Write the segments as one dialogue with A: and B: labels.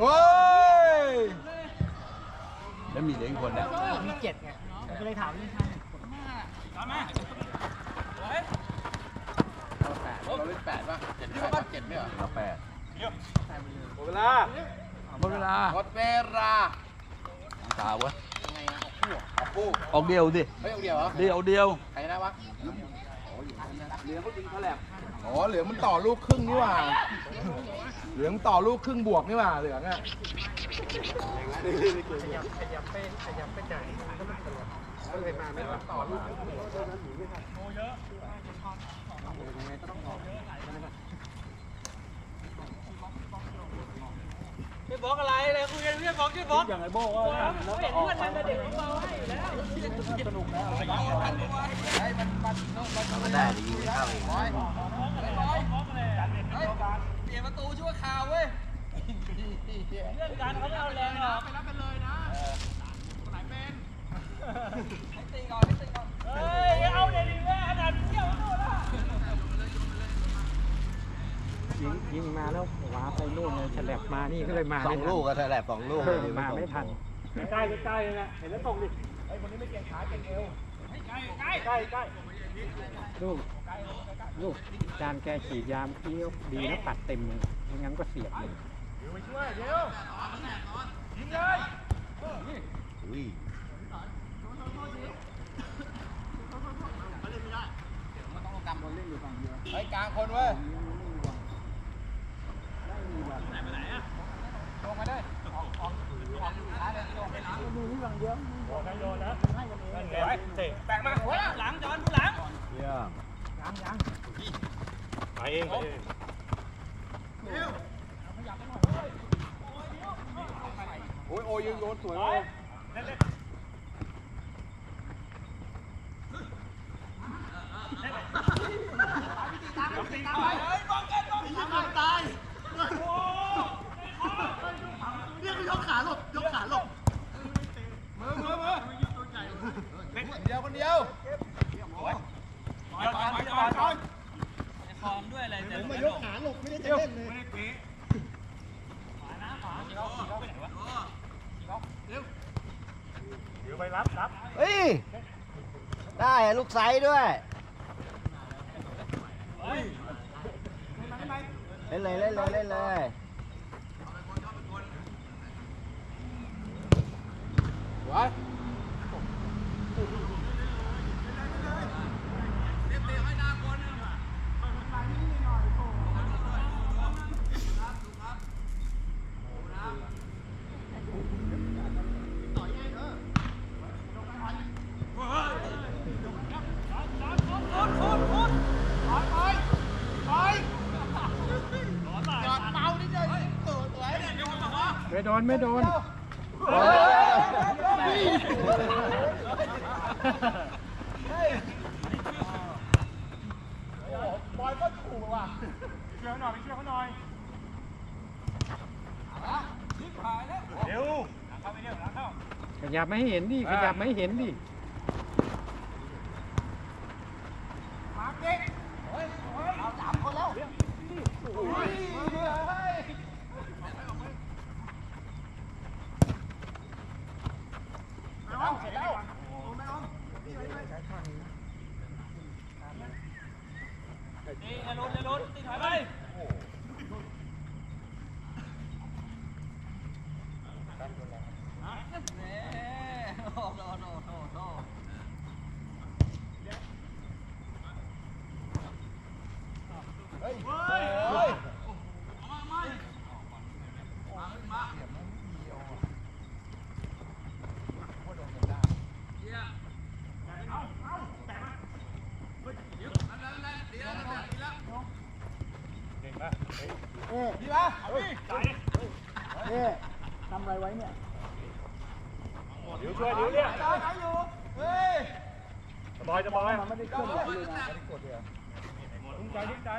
A: โอ้ย แล้วมีเหลืออีกคนเนี่ย
B: มีเจ็ดไงผมก็เลยถามนี่ท่าน
A: เราเล่นแปดป่ะเจ็ดแปดเจ็ดไม่เหรอเราแปด
C: หมดเวลา
A: หมดเวลา
C: หมดเวลา
A: ตาวะ
C: เอาปู
A: ออกเดียวดิ
C: เฮ้ยเอาเดียวเหรอ
A: เดียวเดียว
C: ใครนะวะ
A: เหลือเขาจริงเขาแหลม
C: อ๋อเหลืองมันต่อลูกครึ่งนี่หว่า เหลืองต่อลูกครึ่งบวกนี่หว่าเหลืองอะ
B: ขยับขยับไปขยับไปจ่ายก็ไม่ตลอดก็เลยมาไม่ต่อลูก
D: ไม่ บอกอะไรเลยคุยกันไม่บอกช่วยบอกอย่างไรบอกว่าเห็นเพื่อนมันก็เด็กของเราให้อยู่แล้ว
A: ก็ได้ดีเข้าเอง
D: เปลี่ยนประตูชั่วคราวเว้ยเรื่องการเขาไม่เอาแรงหรอกไปรับกันเลยนะไหนเป็นให้ตีก่อนให้ตีก่อนเฮ้ยเอาเดี๋ยวดีแม่ขนาดเที่ยวนู่นละ
B: ยิงยิงมา แล้วว้าไปนู่นเลยฉลับมานี่ก็เลยมา
A: สอ
B: ไม่
A: ง
B: ทัน
A: ลูกก็แหลมสองลูก
B: เออมาไม่ทัน
D: ใกล้ใกล้เลยนะเห็นแล้วตรงดิไอ้คนนี้ไม่เก่งขาเก่งเอวใกล้ใกล้ใกล้ใกล้
B: ลูก ลูก จานแกฉีดยามเกี้ยวดีนะปัดเต็มเลยไม่งั้นก็เสียบเลย
D: เดี๋ยวไปช่วยเดี๋ยวยิงเลย
A: อุ้ย
C: ไอ้กลางคนเว้ย
D: โดนนะไว้เตะแปะมาหลังจอนหลัง
A: เยี่ยม
D: ไปเองไปเอง
C: โอ้ยโอ้ยยิงโยนสวยเลยเดียวคนเดียว
D: จอนจอนจอนฟอร์มด้วยอะไรแต่มายกขาหลบไม่ได้จะเล่นเลยไม่ได้เตะขวาหน้าขวาขี่เขาขี่เขาไปไหนวะขี่เขาเร็วเดี๋ยว ไปรับรับ
A: เฮ้ย ได้อะลูกไซส์ด้วย เล่นเลยเล่นเลยเล่นเลย
C: ไว้
B: ดนไม่โดน
C: บอยก็ถูกว่ะ
D: ช่วยเขาหน่อยไปช่วยเขาหน่อยเร็วหลังเข้าไปเร็วหลังเข้า
B: ขยับไม่ให้เห็นดิขยับไม่ให้เห็นดิ
D: นี่อย่าลุ้นอย่าลุ้นตีถอยไปโอ้โหโอ้โหโอ้โห
C: เฮ้ยเฮ้ย ดีป่ะเอาดิ
D: เดี๋ยวช่วยเดี๋ยวเนี่ย
C: ตายอยู่เฮ้ย
D: สบายสบายมันไม่ได้เคลื่อนไหวเลยนะลุ้นใจลุ้นใจ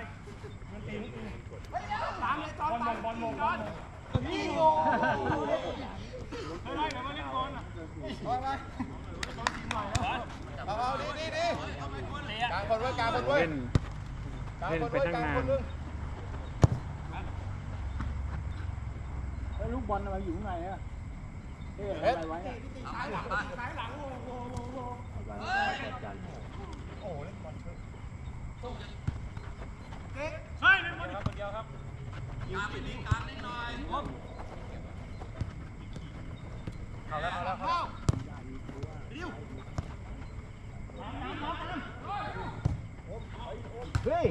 D: มันตีมันตีบอลมงบอลมงบอลมง
C: นี่โง่
D: ไม่ได้เดี๋ยวมาเล่นบอลอะ
C: เอาไปเอาเอาดีดีดี
D: เตะ
C: กลางคนไว้กลางคนไว้
B: เล่น
C: กลาง
B: เล่น
C: คน
B: ไป
C: ไว้
B: ตั้ง
C: กลาง
B: นาน
C: คนนึง
B: แล้วลูก บ
A: บอลทำไมอยู่ข้างในอะเอ๊ะ
C: เอ๊ะ
A: อะไรไว้อะ
D: ซ้ายหลังซ้ายหลัง
E: เฮ้ยเล่นบอลดิคนเดียวครับ
D: กลางไปดีกลางนิดหน่อยผม
E: เอาแล้วเอาแล้วเอาแล้ว
A: เฮ้ย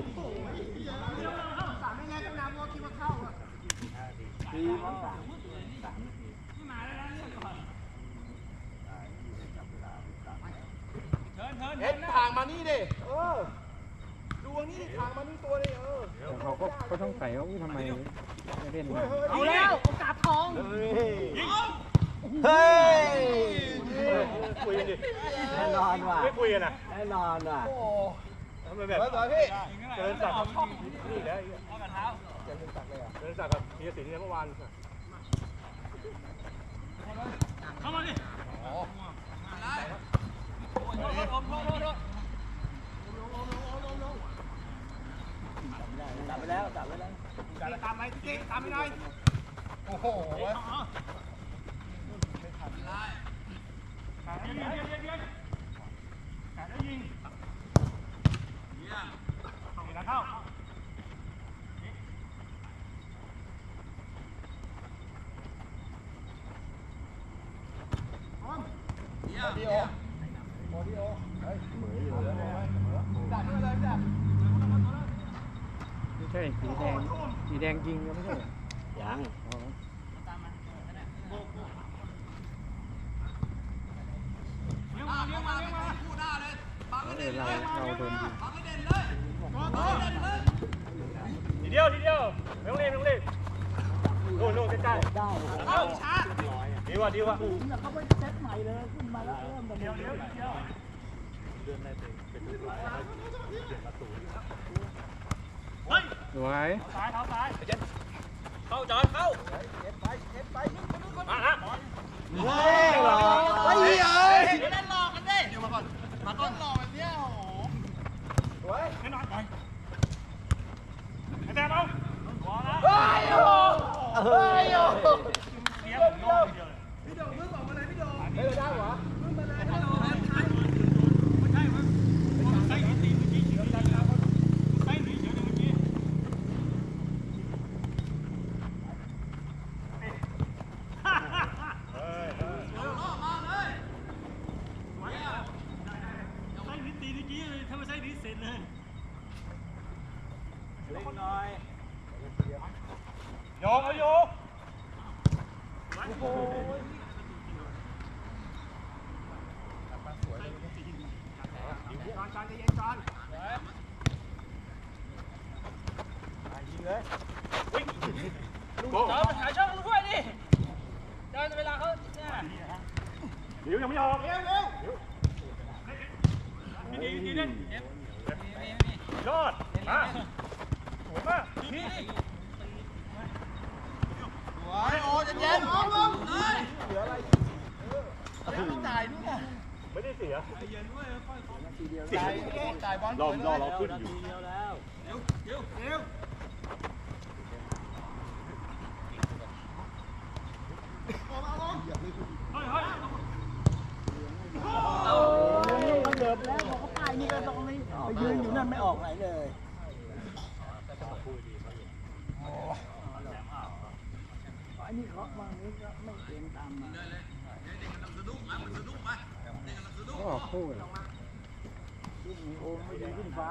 E: เทิร์นเทิร์น
C: เอ็ดทางมานี่ดิเออดูอันนี้ดิทางมานี่ตัวดิเออ
B: แต่เขาก็ก็ต้องใส่ว่าอุ๊ยทำไมไม่เล่นมา
E: เอาแล้วโอกาสทอง
A: เฮ้ย
E: คุยกันดิ
A: แน่นอนว่ะ
E: ไม่คุยกันนะ
A: แน่นอนว่ะ
E: ทำไมแบบ
C: สวยๆพี่
E: เจริญศักดิ์นี่แล้ว
D: เอากระเท้า
E: เจริญศักดิ์กับธีรศิลป์เนี่ยเมื่อวานเข้ามาดิ
A: จับไปแล้วจับไปแล้ว
E: ตามไปติ๊ตามไปหน่อย
C: โอ้โหเว้ย
D: ได้
E: ขาดียวเดียวเดียวเดียวขาแล้วยิง
D: เยี่ยม
E: เข้าแล้วเข้า
D: เยี่ยม
C: ดีโอโอดีโอเฮ้ยเหมือนอยู่แล้วดักเลยดัก
B: ไม่ใช่สีแดงสีแดงยิงก็ไม่ใช่เหรอ
A: ยัง
B: อ๋อ
E: เลี้ยง
D: มา
E: มา
D: เลี้
E: เลี้
D: ย
E: ย
D: ง
E: ง
D: มา
E: มา
D: เลี้
E: เลี้
D: ย
E: ย
D: ง
E: ง
D: มา
E: มา
D: คู่หน้าเลยบังให้
B: เอ
D: เด่
B: อนเรา
D: เลย
B: เราโดนยิง
D: บังให้เด่นเลยบังให้เด่นเลย
E: ทีเดียวทีเดียวไม่ต้องรีบไม่ต้องรีบโน่นโน่นใกล้
A: ได้
E: ๆเข้าช้าดีว่ะดีว่ะ
A: เขาไปเซตใหม่เลยขึ้นมาแล้วเริ่มแบบ
E: เดียวเดียวเดียว
B: สวย
E: ซ้ายเท้าซ้าย
D: เข้าจอนเข้า
E: มาละ
A: เฮ้ยเหรอ
C: ไอ้เหี้ยเอ้ย
D: เดี๋ยวเล่นหลอกกันดิเดี๋ยวมาก่อนมาก่อนหลอกแบบเนี้ยโอ้โห
C: สวย
E: ให้นอนไปไอ้แต้มเอาบอลแล้ว
C: เฮ้ยโอ้เฮ้ยโอ้
E: เสียผมโน่นเดียวเลย
C: เฮ้ยได้เหรอ
E: ใส่ตีนเมื่อกี้ใส่ตีนเดี๋ยวเมื่อกี้ ใส่นิดตีเมื่อกี้เลยถ้าไม่ใช่นิดเสร็จเลย
A: เล่นหน่อย
E: โยกเอาโยก
D: จอนไปหาช่องมึงด้วยดิจอนเวลาเขาเนี่ย
E: เดี๋ยวยังไม่ออกเร็วเร็วดีดีดีเด่นยอดมาสวยมากนี่
C: สวยโอ้จะเย็น
D: เอาลงเลย
C: จ่ายนู่นน่ะ
E: ไม่ได้ เสีย
C: จ่ายจ่ายบอล
E: รอรอเราขึ้นอยู่
A: ทีเดียวแล้ว
D: เดี๋ยวเดี๋ยวเดี๋ยว
E: เฮ้ยเฮ้ย
D: เอา
A: เขาเดิบแล้วพอเขาป้ายนี่ก็ต้องไม่ไปยืนอยู่นั่นไม่ออกไหนเลยอันนี้เขาบางนี้ก็ไม่เกมตามมา
D: เลยเลยเดี๋ยวเด็กกำลังสะดุ้งอะมันสะดุ้งไป เด็กกำลังสะดุ้ง
B: ก็ออกคู่เลย
A: ลูกมีโอมไม่ดีขึ้นฟ้า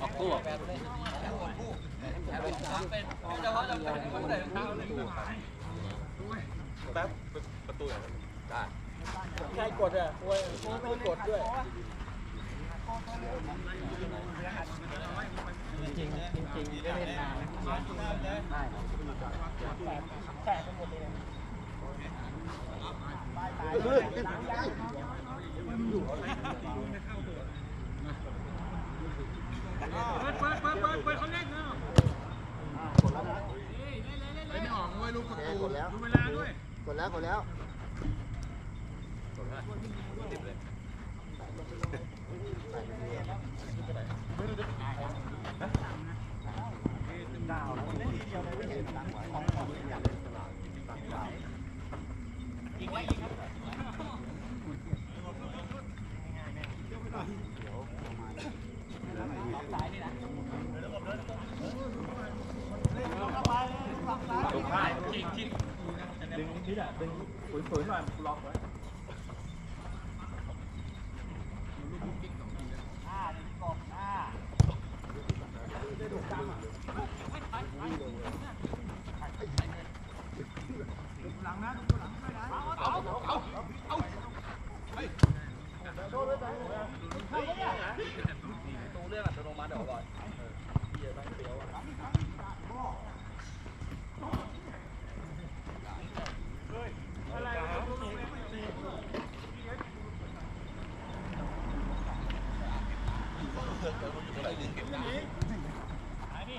E: อ
D: อก
F: คู่แปดเลยเป็นสามเป็นเฉพาะจำเป็นคนไหนเท้าเลย
C: ใครกดอะโอ้ยไม่ได้กดด้วย
B: จริงจริงๆก็เล่นนานนะ
A: เปิดเปิดเปิดเปิดเปิดเขาเล่นเนาะ
G: ไม่ออกด้วยลูกประตู
A: ดูเลาย
C: กดแล้วกดแล้ว
F: ตูเรื่องอัตโนมัติเดี๋ยวก่อน เกิดเกิดค
C: นอยู่ไหนดีเห็นไหมไอ้
F: นี่